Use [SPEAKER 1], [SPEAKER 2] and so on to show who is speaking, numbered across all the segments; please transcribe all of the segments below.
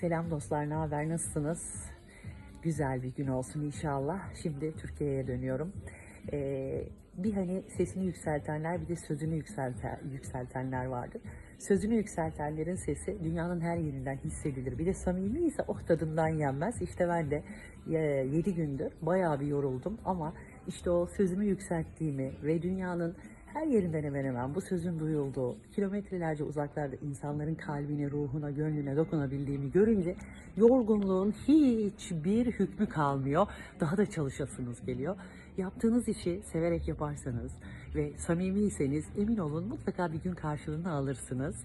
[SPEAKER 1] Selam dostlar, ne haber, nasılsınız? Güzel bir gün olsun inşallah. Şimdi Türkiye'ye dönüyorum. Ee, bir hani sesini yükseltenler, bir de sözünü yükselten, yükseltenler vardır. Sözünü yükseltenlerin sesi dünyanın her yerinden hissedilir. Bir de samimi ise oh tadından yenmez. İşte ben de 7 gündür bayağı bir yoruldum ama işte o sözümü yükselttiğimi ve dünyanın her yerinden hemen hemen bu sözün duyulduğu, kilometrelerce uzaklarda insanların kalbine, ruhuna, gönlüne dokunabildiğimi görünce yorgunluğun hiçbir hükmü kalmıyor. Daha da çalışasınız geliyor. Yaptığınız işi severek yaparsanız ve samimiyseniz emin olun mutlaka bir gün karşılığını alırsınız.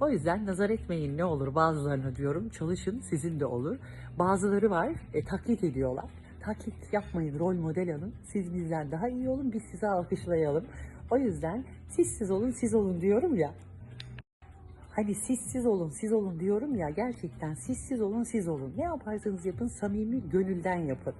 [SPEAKER 1] O yüzden nazar etmeyin ne olur bazılarına diyorum çalışın sizin de olur. Bazıları var e, taklit ediyorlar. Taklit yapmayın rol model alın. Siz bizden daha iyi olun biz sizi alkışlayalım. O yüzden siz siz olun siz olun diyorum ya. Hani siz siz olun siz olun diyorum ya gerçekten siz siz olun siz olun. Ne yaparsanız yapın samimi gönülden yapın.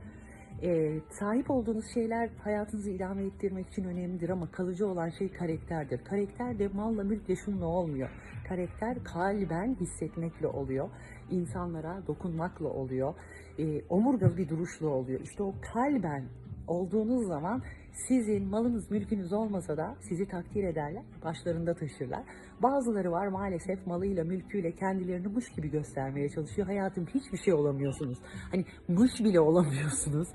[SPEAKER 1] Ee, sahip olduğunuz şeyler hayatınızı idame ettirmek için önemlidir ama kalıcı olan şey karakterdir. Karakter de malla mülkle şunla olmuyor. Karakter kalben hissetmekle oluyor. İnsanlara dokunmakla oluyor. Ee, omurgalı bir duruşla oluyor. İşte o kalben olduğunuz zaman sizin malınız mülkünüz olmasa da sizi takdir ederler, başlarında taşırlar. Bazıları var maalesef malıyla mülküyle kendilerini mış gibi göstermeye çalışıyor. Hayatım hiçbir şey olamıyorsunuz. Hani mış bile olamıyorsunuz.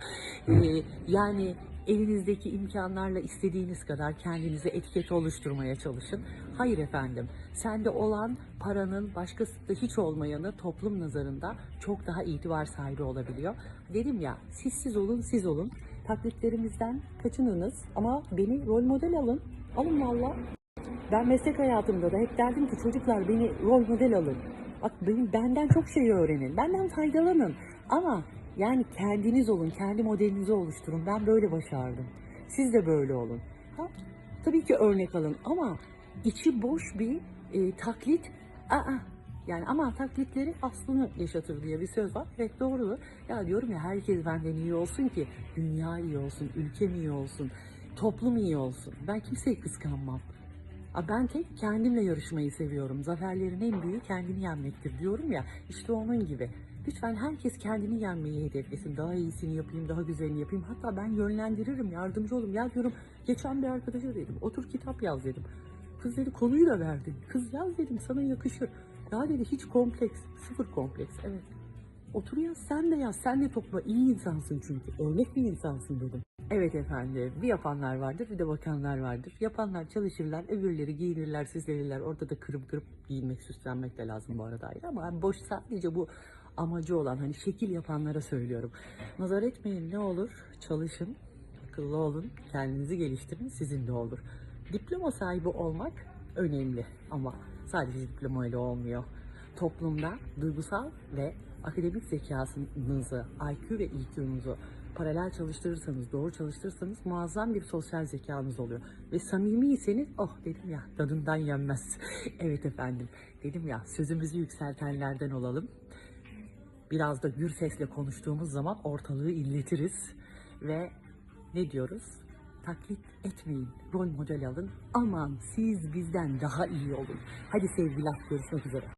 [SPEAKER 1] Ee, yani elinizdeki imkanlarla istediğiniz kadar kendinize etiket oluşturmaya çalışın. Hayır efendim, sende olan paranın başkasında hiç olmayanı toplum nazarında çok daha itibar sahibi olabiliyor. Dedim ya, siz siz olun, siz olun. Taklitlerimizden kaçınınız ama beni rol model alın. Alın valla. Ben meslek hayatımda da hep derdim ki çocuklar beni rol model alın. Bak benim benden çok şey öğrenin. Benden faydalanın. Ama yani kendiniz olun, kendi modelinizi oluşturun. Ben böyle başardım. Siz de böyle olun. Ha? Tabii ki örnek alın ama içi boş bir e, taklit. Aa, yani ama taklitleri aslını yaşatır diye bir söz var. Evet doğrudur. Ya diyorum ya herkes benden iyi olsun ki dünya iyi olsun, ülkem iyi olsun, toplum iyi olsun. Ben kimseyi kıskanmam. Ben tek kendimle yarışmayı seviyorum. Zaferlerin en büyüğü kendini yenmektir diyorum ya. İşte onun gibi. Lütfen herkes kendini yenmeyi hedeflesin. Daha iyisini yapayım, daha güzelini yapayım. Hatta ben yönlendiririm, yardımcı olum. Ya diyorum geçen bir arkadaşa dedim. Otur kitap yaz dedim. Kız dedi konuyu da verdin. Kız yaz dedim sana yakışır. Ya dedi hiç kompleks. Sıfır kompleks. Evet. Otur yaz sen de yaz. Sen de topla. İyi insansın çünkü. Örnek bir insansın dedim. Evet efendim. Bir yapanlar vardır bir de bakanlar vardır. Yapanlar çalışırlar. Öbürleri giyinirler, süslenirler. Orada da kırıp kırıp giyinmek, süslenmek de lazım bu arada ayrı. Ama boş sadece bu amacı olan hani şekil yapanlara söylüyorum. Nazar etmeyin ne olur. Çalışın. Akıllı olun. Kendinizi geliştirin. Sizin de olur. Diploma sahibi olmak önemli ama sadece diploma ile olmuyor. Toplumda duygusal ve akademik zekasınızı, IQ ve EQ'nuzu paralel çalıştırırsanız, doğru çalıştırırsanız muazzam bir sosyal zekanız oluyor. Ve samimiyseniz, oh dedim ya tadından yenmez. evet efendim, dedim ya sözümüzü yükseltenlerden olalım. Biraz da gür sesle konuştuğumuz zaman ortalığı illetiriz. Ve ne diyoruz? Taklit etmeyin, rol model alın. Aman siz bizden daha iyi olun. Hadi sevgiler, görüşmek üzere.